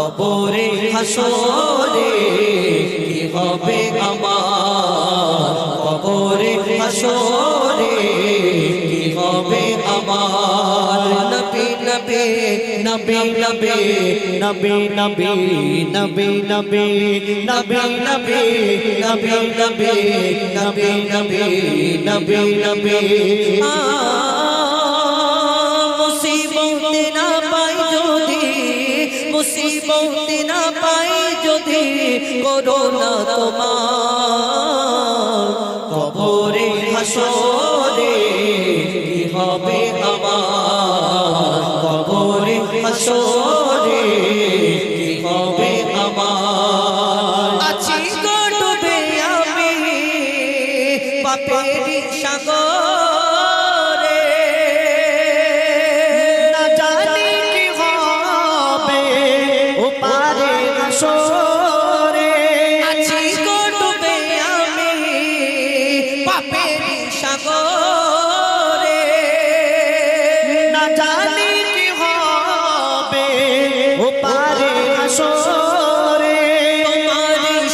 কবরে হাসরে কি হবে আমার কবরে হাসরে কি হবে আমার নবী নবী নবী নবী নবী নবী নবী নবী নবী নবী নবী নবী নবী নবী নবী নবী মুসিবত না মুসিবত না পাই যদি করোনা তোমার। হাসরে হবে আমার? হাসরে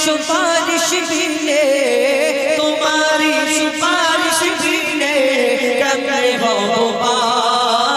সুপারিশ বিনে তোমারি সুপারিশ বিনে কেমনে হব পার?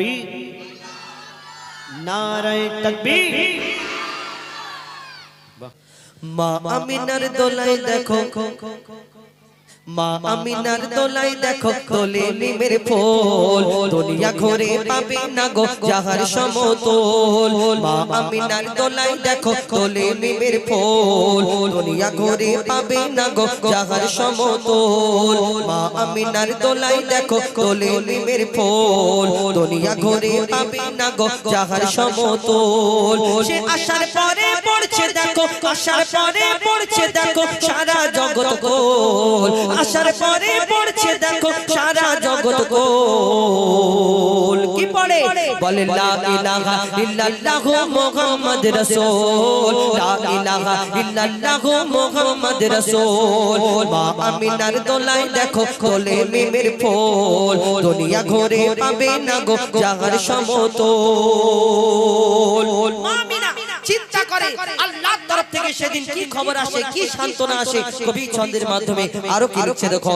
তকবীর নারায় তকবীর মা আমিনার দোলাই দেখো মা আমিনার দোলাই দেখো তোলে নিমের ফুল। দুনিয়া ঘরে পাবে না গো যাহার সমতল। মা আমিনার দোলাই দেখো তোলে নিমের ফুল। দুনিয়া ঘরে পাবে না গো যাহার সমতল। মা আমিনার দোলাই দেখো তোলে নিমের ফুল। দুনিয়া ঘরে পাবে না গো যাহার সমতল। সে আসার পরে পড়ছে দেখো আসার পরে পড়ছে দেখো সারা জগৎ। গোল। আসার পরে পড়ছে দেখো সারা জগৎ গোল। কি পড়ে? বলে লা ইলাহা ইল্লাল্লাহ মুহাম্মদ রাসূল। লা ইলাহা ইল্লাল্লাহ মুহাম্মদ রাসূল। মা আমিনার দোলাই দেখো কোলে মিমের ফুল। দুনিয়া ঘরে পাবে না গো যাহার সমতল। মা আমিনা চিন্তা করে থেকে সেদিন কি খবর আসে? কি সান্ত্বনা আসে? কবি ছন্দের মাধ্যমে আরও কি লিখছে দেখো?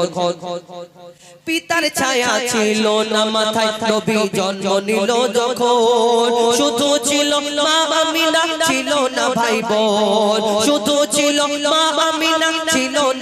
পিতার ছায়া ছিল না মাথায় নবী জন্ম নিল যখন। শুধু ছিল মা আমিনা ছিল না ভাই বোন। শুধু ছিল মা আমিনা ছিল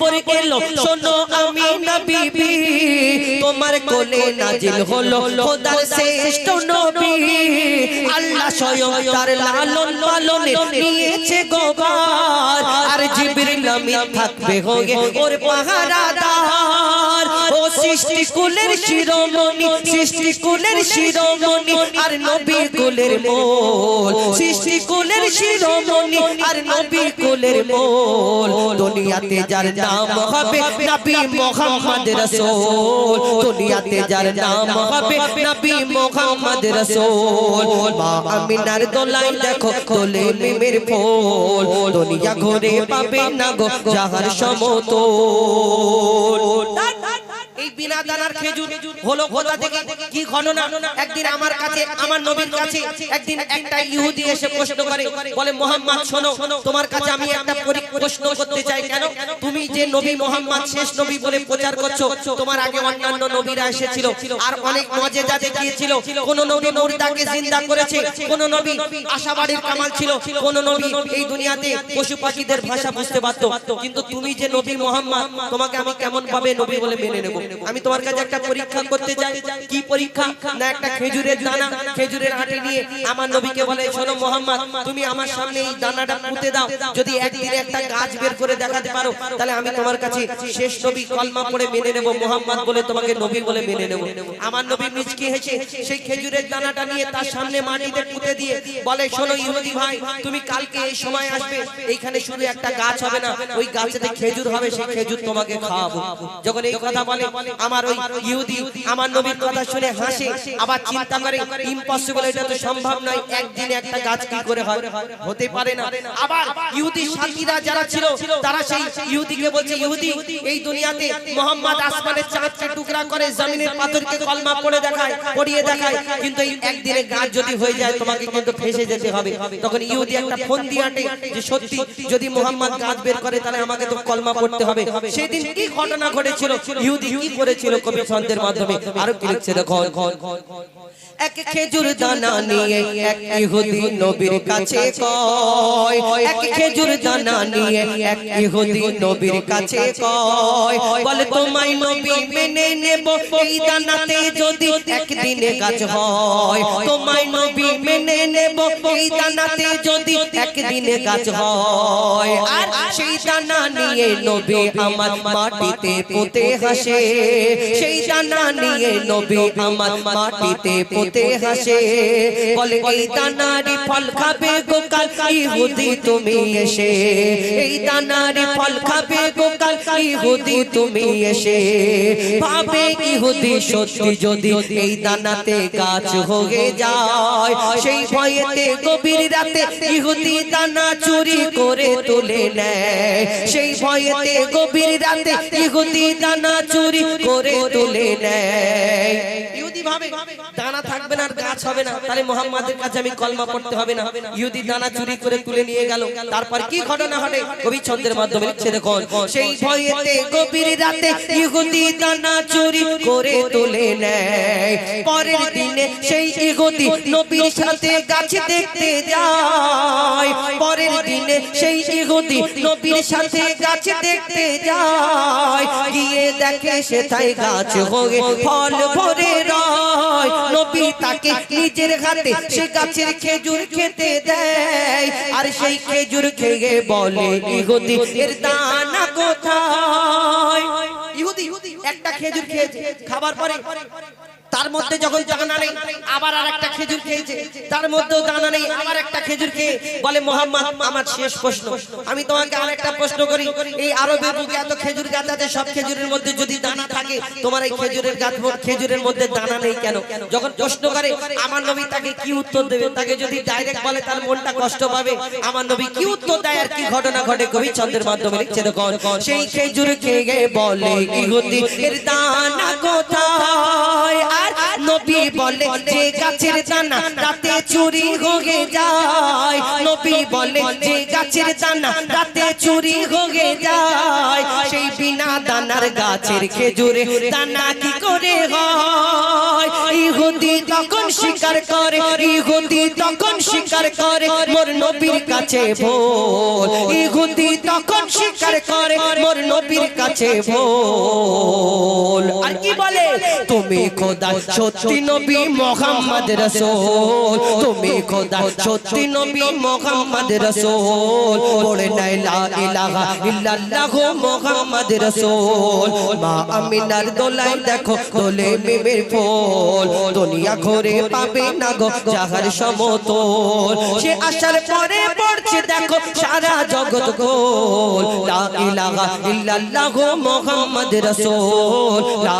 খবর এলো শোনো আমি নবী তোমার কোলে নাজিল হলো খোদার শ্রেষ্ঠ নবী। আল্লাহ স্বয়ং তার লালন পালনে নিয়েছে গোবার আর জিবরিল আমিন থাকবে হয়ে ওর পাহারাদার। সৃষ্টি কুলের শিরোমণি, সৃষ্টি কুলের শিরোমণি, আর নবী কুলের মোল। সৃষ্টি কুলের শিরোমণি, আর নবী কুলের মোল। দুনিয়াতে যার নাম হবে নবী মোহাম্মদ রাসূল। দুনিয়াতে যার নাম হবে নবী মোহাম্মদ রাসূল। মা আমিনার দোলাই দেখো তোলে মিমের ফুল। দুনিয়া ঘুরে পাবে না গো, যাহার সমতল। এই বিনা দানার খেজুর হলো কোথা থেকে? কি ঘটনা একদিন আমার কাছে আমার নবীর কাছে একদিন একটা ইহুদি এসে প্রশ্ন করে বলে মোহাম্মদ শোনো তোমার কাছে আমি একটা প্রশ্ন করতে চাই কেন? তুমি যে নবী মোহাম্মদ শেষ নবী বলে প্রচার করছ তোমার আগে অন্যান্য নবীরা এসেছিল আর অনেক মজেজা দেখিয়েছিল কোন নবী মুর্দাকে জিন্দা করেছে কোন নবী আশাবাড়ির কামাল ছিল কোন নবী এই দুনিয়াতে পশু পাখিদের ভাষা বুঝতে পারতো কিন্তু তুমি যে নবী মোহাম্মদ তোমাকে আমি কেমন ভাবে নবী বলে মেনে নেব আমি তোমার কাছে একটা পরীক্ষা করতে চাই। কি পরীক্ষা? না একটা খেজুরের দানা। খেজুরের আটি নিয়ে আমার নবীকে বলে শোনো মোহাম্মদ তুমি আমার সামনে এই দানাটা পুঁতে দাও। যদি একদিন একটা গাছ বের করে দেখাতে পারো তাহলে আমি তোমার কাছে শেষ নবী কলমা পড়ে মেনে নেব মোহাম্মদ বলে তোমাকে নবী বলে মেনে নেব। আমার নবী মিচকি হেসে সেই খেজুরের দানাটা নিয়ে তার সামনে মাটিতে পুঁতে দিয়ে বলে শোনো ইহুদি ভাই তুমি কালকে এই সময় আসবে। এইখানে শুধু একটা গাছ হবে না ওই গাছেতে খেজুর হবে সেই খেজুর তোমাকে খাওয়াবো যখন এই কথা বলে আমার ওই ইহুদি, আমার নবীর কথা শুনে হাসে, আবার চিন্তা করে ইম্পসিবল এটা তো সম্ভব নয়, একদিনে একটা গাছ কি করে হয়? হতে পারে না। আবার ইহুদি সাথীরা যারা ছিল, তারা সেই ইহুদিকে বলছে, ইহুদি, এই দুনিয়াতে মোহাম্মদ আসমানের চাঁদকে টুকরা করে জমিনের পাথরকে কলমা পড়ে দেখায়, পড়িয়ে দেখায়, কিন্তু এই একদিনে গাছ যদি হয়ে যায়, তোমাকে কিন্তু ফেসে যেতে হবে। তখন ইহুদি একটা ফোন দিয়ে আটে, যে সত্যি, যদি মোহাম্মদ গাছ বের করে, তাহলে আমাকে তো কলমা পড়তে হবে। সেদিন কি ঘটনা ঘটেছিল? ইহুদি কি করেছিল কবি সন্তের মাধ্যমে? আরও কি লিখছে দেখো। এক খেজুর দানা নিয়ে এক ইহুদি নবীর কাছে কয়। এক খেজুর দানা নিয়ে এক ইহুদি নবীর কাছে কয়। বলে, তোমায় নবী মেনে নেব, এই দানাতে যদি একদিনে গাছ হয়। তোমায় নবী মেনে নেব, এই দানাতে যদি একদিনে গাছ হয়। আর সেই দানা নিয়ে নবী আমার মাটিতে পুঁতে হাসে। সেই দানা নিয়ে নবী আমার মাটিতে পুঁতে হাসে। বলে, এই দানারি ফল খাবে গোকাল ইহুদি তুমি এসে। এই দানারি ফল খাবে গোকাল ইহুদি তুমি এসে। ভাবে ইহুদি সত্যি যদি এই দানাতে গাছ হয়ে যায়। সেই ভয়েতে গভীর রাতে ইহুদি দানা চুরি করে তুলে নেয়। সেই ভয়েতে গভীর রাতে ইহুদি দানা চুরি করে তুলে নেয়। ইহুদি ভাবে দানা থাকবে না আর গাছ হবে না। তাহলে মোহাম্মদের কাছে আমি কলমা পড়তে হবে না। ইহুদি দানা চুরি করে তুলে নিয়ে গেল। তারপর কি ঘটনা ঘটে? কবি ছন্দের মাধ্যমে লিখছে, দেখুন, সেই ভয়েতে গভীর রাতে ইহুদি দানা চুরি করে তুলে নেয়। পরের দিনে সেই ইহুদি নবীর সাথে গাছ দেখতে যায়। পরের দিনে সেই ইহুদি নবীর সাথে গাছ দেখতে যায়। গিয়ে দেখে সেথায় গাছ হয়ে ফল ভরে রয়। নবী তাকে নিজের হাতে, সে গাছের খেজুর খেতে দেয়। আর সেই খেজুর খেয়ে বলে, ইহুদি দানা কোথায়? ইহুদি, একটা খেজুর খেয়েছে, খাবার পরে তার মধ্যে যখন দানা নেই, আবার আর একটা খেজুর খেয়েছে। তার মধ্যেও দানা নেই, আবার একটা খেজুর খেয়ে বলে, মোহাম্মদ, আমার শেষ প্রশ্ন। আমি তোমাকে আর একটা প্রশ্ন করি। এই আরবের বুকে এত খেজুর গাছ আছে, সব খেজুরের মধ্যে যদি দানা থাকে, তোমার এই খেজুরের গাছ খেজুরের মধ্যে দানা নেই কেন? যখন প্রশ্ন করে, আমার নবী তাকে কি উত্তর দেবে? তাকে যদি ডাইরেক্ট বলে, তার মনটা কষ্ট পাবে। আমার নবী কি উত্তর দেয় আর কি ঘটনা ঘটে? কবি ছন্দের মাধ্যমে লিখছে, দেখো, সেই খেজুর খেয়ে বলে, ইহুদি, এর দানা কোথায়? নবী বলে যে গাছের দানা রাতে চুরি হয়ে যায়। নবী বলে যে গাছের দানা রাতে চুরি হয়ে যায়। সেই বিনা দানার গাছের খেজুরে দানা কি করে হয়? ইহুদি তখন স্বীকার করে, ইহুদি তখন স্বীকার করে, মোর নবীর কাছে ভোল ইহুদি তখন স্বীকার করে, মোর নবীর কাছে ভোল আর কি বলে? তুমি খোদা সত্যি নবী মোহাম্মদ রসুল। তুমি খোদা সত্যি নবী মোহাম্মদ রসুল। পড়ে নাই লা ইলাহা ইল্লাল্লাহ মোহাম্মদ রসুল। মা আমিনার দোলাই দেখো, দোলে মেমের ফুল। দুনিয়া ঘুরে পাবে না গো যাহার সমতল। সে আসার পরে পড়ছে দেখো সারা জগৎ গোল। লা ইলাহা ইল্লাল্লাহ মোহাম্মদ রসুল। লা